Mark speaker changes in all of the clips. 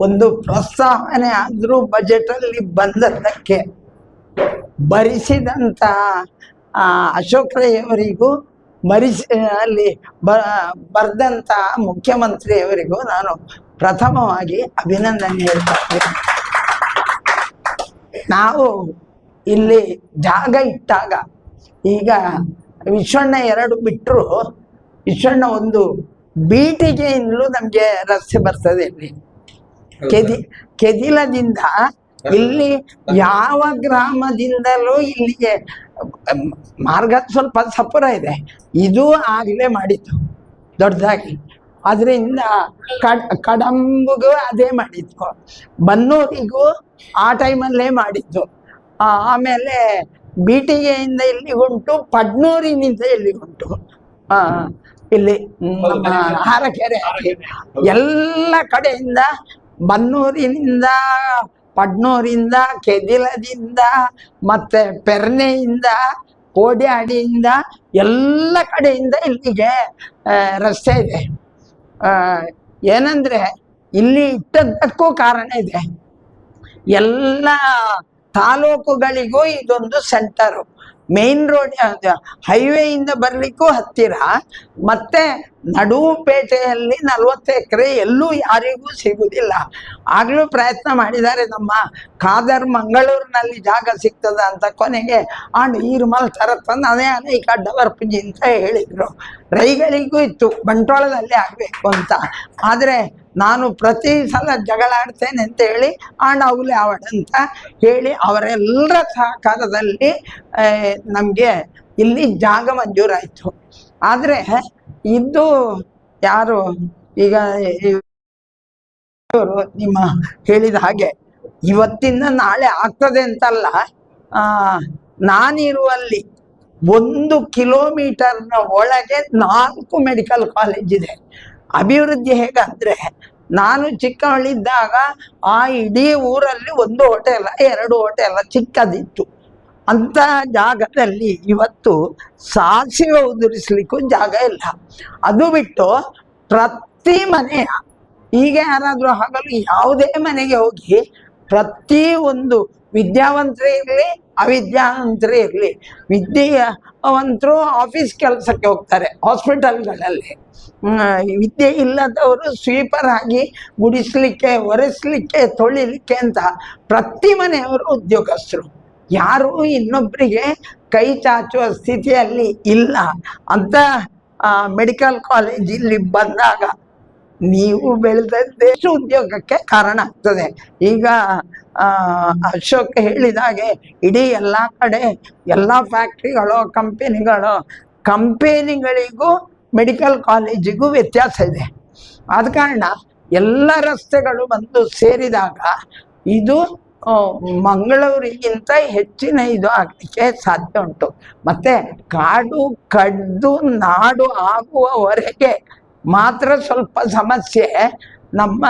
Speaker 1: ಒಂದು ಪ್ರಸ್ತಾವನೆ ಆದರೂ ಬಜೆಟಲ್ಲಿ ಬಂದದ್ದಕ್ಕೆ ಭರಿಸಿದಂಥ ಆ, ಅಶೋಕ್ ರೈ ಅವರಿಗೂ ಭರಿಸಿ ಅಲ್ಲಿ ಬ ಬರೆದಂಥ ಮುಖ್ಯಮಂತ್ರಿಯವರಿಗೂ ನಾನು ಪ್ರಥಮವಾಗಿ ಅಭಿನಂದನೆ ಹೇಳ್ತಾ. ನಾವು ಇಲ್ಲಿ ಜಾಗ ಇಟ್ಟಾಗ ಈಗ ವಿಶ್ವಣ್ಣ ಎರಡು ಬಿಟ್ಟರು ವಿಶ್ವಣ್ಣ ಒಂದು ಬೀಟಿಗೆಯಿಂದಲೂ ನಮಗೆ ರಸ್ತೆ ಬರ್ತದೆ ಇಲ್ಲಿ. ಕೆದಿ ಕೆದಿಲದಿಂದ ಇಲ್ಲಿ ಯಾವ ಗ್ರಾಮದಿಂದಲೂ ಇಲ್ಲಿಗೆ ಮಾರ್ಗ ಸ್ವಲ್ಪ ಸಪುರ ಇದೆ. ಇದು ಆಗಲೇ ಮಾಡಿತ್ತು ದೊಡ್ಡದಾಗಿ. ಅದರಿಂದ ಕಡ್ ಕಡಂಬಿಗೂ ಅದೇ ಮಾಡಿದ್ದು ಬನ್ನೂರಿಗೂ ಆ ಟೈಮಲ್ಲೇ ಮಾಡಿದ್ದು. ಆ, ಆಮೇಲೆ ಬೀಟಿಗೆಯಿಂದ ಇಲ್ಲಿಗುಂಟು ಪಡ್ನೂರಿನಿಂದ ಇಲ್ಲಿಗುಂಟು ಇಲ್ಲಿ ಹಾರಕೆರೆ. ಎಲ್ಲ ಕಡೆಯಿಂದ ಬನ್ನೂರಿನಿಂದ ಪಡ್ನೂರಿಂದ ಕೆದಿಲದಿಂದ ಮತ್ತೆ ಪೆರ್ನೆಯಿಂದ ಕೋಡಿಯಾಡಿಯಿಂದ ಎಲ್ಲ ಕಡೆಯಿಂದ ಇಲ್ಲಿಗೆ ರಸ್ತೆ ಇದೆ. ಏನಂದ್ರೆ ಇಲ್ಲಿ ಇಟ್ಟದ್ದಕ್ಕೂ ಕಾರಣ ಇದೆ. ಎಲ್ಲ ತಾಲೂಕುಗಳಿಗೂ ಇದೊಂದು ಸೆಂಟರು ಮೇನ್ ರೋಡ್ ಹೈವೇಯಿಂದ ಬರ್ಲಿಕ್ಕೂ ಹತ್ತಿರ. ಮತ್ತೆ ನಡುಪೇಟೆಯಲ್ಲಿ ನಲ್ವತ್ತು ಎಕರೆ ಎಲ್ಲೂ ಯಾರಿಗೂ ಸಿಗುವುದಿಲ್ಲ ಆಗಲೂ ಪ್ರಯತ್ನ ಮಾಡಿದ್ದಾರೆ ನಮ್ಮ ಖಾದರ್ ಮಂಗಳೂರಿನಲ್ಲಿ ಜಾಗ ಸಿಗ್ತದ ಅಂತ ಕೊನೆಗೆ ಆ ನೀರು ಮಲ್ ತರತ್ತಂದು ಅದೇ ಅನೇಕ ಡೆವಲಪ್ಜಿ ಅಂತ ಹೇಳಿದ್ರು. ರೈಗಳಿಗೂ ಇತ್ತು, ಬಂಟ್ವಾಳದಲ್ಲಿ ಆಗಬೇಕು ಅಂತ. ಆದರೆ ನಾನು ಪ್ರತಿ ಸಲ ಜಗಳಾಡ್ತೇನೆ ಅಂತ ಹೇಳಿ ಅವಡ್ ಅಂತ ಹೇಳಿ ಅವರೆಲ್ಲರ ಸಹಕಾರದಲ್ಲಿ ನಮಗೆ ಇಲ್ಲಿ ಜಾಗ ಮಂಜೂರಾಯಿತು. ಆದರೆ ಇದು ಯಾರು ಈಗ ನಿಮ್ಮ ಹೇಳಿದ ಹಾಗೆ ಇವತ್ತಿಂದ ನಾಳೆ ಆಗ್ತದೆ ಅಂತಲ್ಲ ನಾನಿರುವಲ್ಲಿ ಒಂದು ಕಿಲೋಮೀಟರ್ನ ಒಳಗೆ ನಾಲ್ಕು ಮೆಡಿಕಲ್ ಕಾಲೇಜ್ ಇದೆ. ಅಭಿವೃದ್ಧಿ ಹೇಗಂದ್ರೆ ನಾನು ಚಿಕ್ಕವಳಿದ್ದಾಗ ಆ ಇಡೀ ಊರಲ್ಲಿ ಒಂದು ಹೋಟೆಲ್, ಎರಡು ಹೋಟೆಲ್ ಚಿಕ್ಕದಿತ್ತು. ಅಂತ ಜಾಗದಲ್ಲಿ ಇವತ್ತು ಸಾಸಿವೆ ಉದುರಿಸ್ಲಿಕ್ಕೂ ಜಾಗ ಇಲ್ಲ. ಅದು ಬಿಟ್ಟು ಪ್ರತಿ ಮನೆಯ, ಈಗ ಯಾರಾದರೂ ಆಗಲು ಯಾವುದೇ ಮನೆಗೆ ಹೋಗಿ ಪ್ರತಿ ಒಂದು ವಿದ್ಯಾವಂತರೇ ಇರಲಿ, ಅವಿದ್ಯಾವಂತರೇ ಇರಲಿ, ವಿದ್ಯಾವಂತರು ಆಫೀಸ್ ಕೆಲಸಕ್ಕೆ ಹೋಗ್ತಾರೆ ಹಾಸ್ಪಿಟಲ್ಗಳಲ್ಲಿ. ವಿದ್ಯೆ ಇಲ್ಲದವರು ಸ್ವೀಪರ್ ಆಗಿ ಗುಡಿಸ್ಲಿಕ್ಕೆ, ಒರೆಸ್ಲಿಕ್ಕೆ, ತೊಳಿಲಿಕ್ಕೆ ಅಂತ ಪ್ರತಿ ಮನೆಯವರು ಉದ್ಯೋಗಸ್ಥರು. ಯಾರು ಇನ್ನೊಬ್ಬರಿಗೆ ಕೈ ಚಾಚುವ ಸ್ಥಿತಿಯಲ್ಲಿ ಇಲ್ಲ. ಅಂತ ಮೆಡಿಕಲ್ ಕಾಲೇಜ್ ಇಲ್ಲಿ ಬಂದಾಗ ನೀವು ಬೆಳೆದದ್ದೇ ಉದ್ಯೋಗಕ್ಕೆ ಕಾರಣ ಆಗ್ತದೆ. ಈಗ ಅಶೋಕ್ ಹೇಳಿದಾಗೆ ಇಡೀ ಎಲ್ಲ ಕಡೆ ಎಲ್ಲ ಫ್ಯಾಕ್ಟ್ರಿಗಳು ಕಂಪೆನಿಗಳು ಕಂಪೆನಿಗಳಿಗೂ ಮೆಡಿಕಲ್ ಕಾಲೇಜಿಗೂ ವ್ಯತ್ಯಾಸ ಇದೆ. ಆದ ಕಾರಣ ಎಲ್ಲ ರಸ್ತೆಗಳು ಬಂದು ಸೇರಿದಾಗ ಇದು ಮಂಗಳೂರಿಗಿಂತ ಹೆಚ್ಚಿನ ಇದು ಆಗಲಿಕ್ಕೆ ಸಾಧ್ಯ ಉಂಟು. ಮತ್ತೆ ಕಾಡು ಕಡ್ದು ನಾಡು ಆಗುವವರೆಗೆ ಮಾತ್ರ ಸ್ವಲ್ಪ ಸಮಸ್ಯೆ. ನಮ್ಮ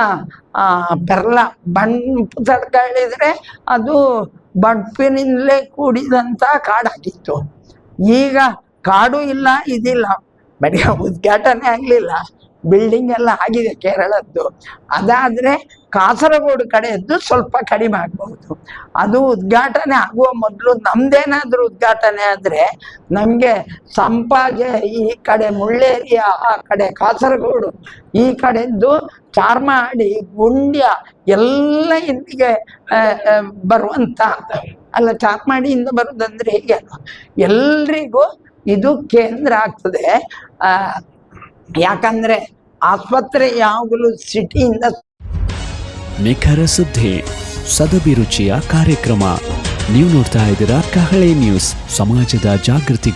Speaker 1: ಆ, ಪೆರ್ಲ ಬಣ್ಪು ತಡ್ಕ ಹೇಳಿದ್ರೆ ಅದು ಬಣ್ಪಿನಿಂದಲೇ ಕೂಡಿದಂಥ ಕಾಡಾಗಿತ್ತು. ಈಗ ಕಾಡು ಇಲ್ಲ ಇದಿಲ್ಲ. ಬರೀ ಉದ್ಘಾಟನೆ ಆಗಲಿಲ್ಲ. ಬಿಲ್ಡಿಂಗ್ ಎಲ್ಲ ಆಗಿದೆ ಕೇರಳದ್ದು. ಅದಾದರೆ ಕಾಸರಗೋಡು ಕಡೆಯದ್ದು ಸ್ವಲ್ಪ ಕಡಿಮೆ ಆಗ್ಬಹುದು. ಅದು ಉದ್ಘಾಟನೆ ಆಗುವ ಮೊದಲು ನಮ್ದೇನಾದ್ರೂ ಉದ್ಘಾಟನೆ ಆದರೆ ನಮಗೆ ಸಂಪಾಜೆ ಈ ಕಡೆ ಮುಳ್ಳೇರಿಯ ಆ ಕಡೆ ಕಾಸರಗೋಡು ಈ ಕಡೆದ್ದು ಚಾರ್ಮಾಡಿ ಗುಂಡ್ಯ ಎಲ್ಲ ಇಲ್ಲಿಗೆ ಬರುವಂಥ ಅಲ್ಲ ಚಾರ್ಮಾಡಿಯಿಂದ ಬರುದಂದ್ರೆ ಹೇಗೆ? ಅಲ್ವಾ ಎಲ್ರಿಗೂ ಇದು ಕೇಂದ್ರ ಆಗ್ತದೆ. ಆ, ಯಾಕಂದ್ರೆ ಆಸ್ಪತ್ರೆ ಯಾವಾಗಲೂ ಸಿಟಿಯಿಂದ
Speaker 2: ನಿಖರ ಸುದ್ದಿ, ಸದಭಿರುಚಿಯ ಕಾರ್ಯಕ್ರಮ. ನೀವು ನೋಡ್ತಾ ಇದ್ದೀರಾ ಕಹಳೆ ನ್ಯೂಸ್, ಸಮಾಜದ ಜಾಗೃತಿಗಾಗಿ.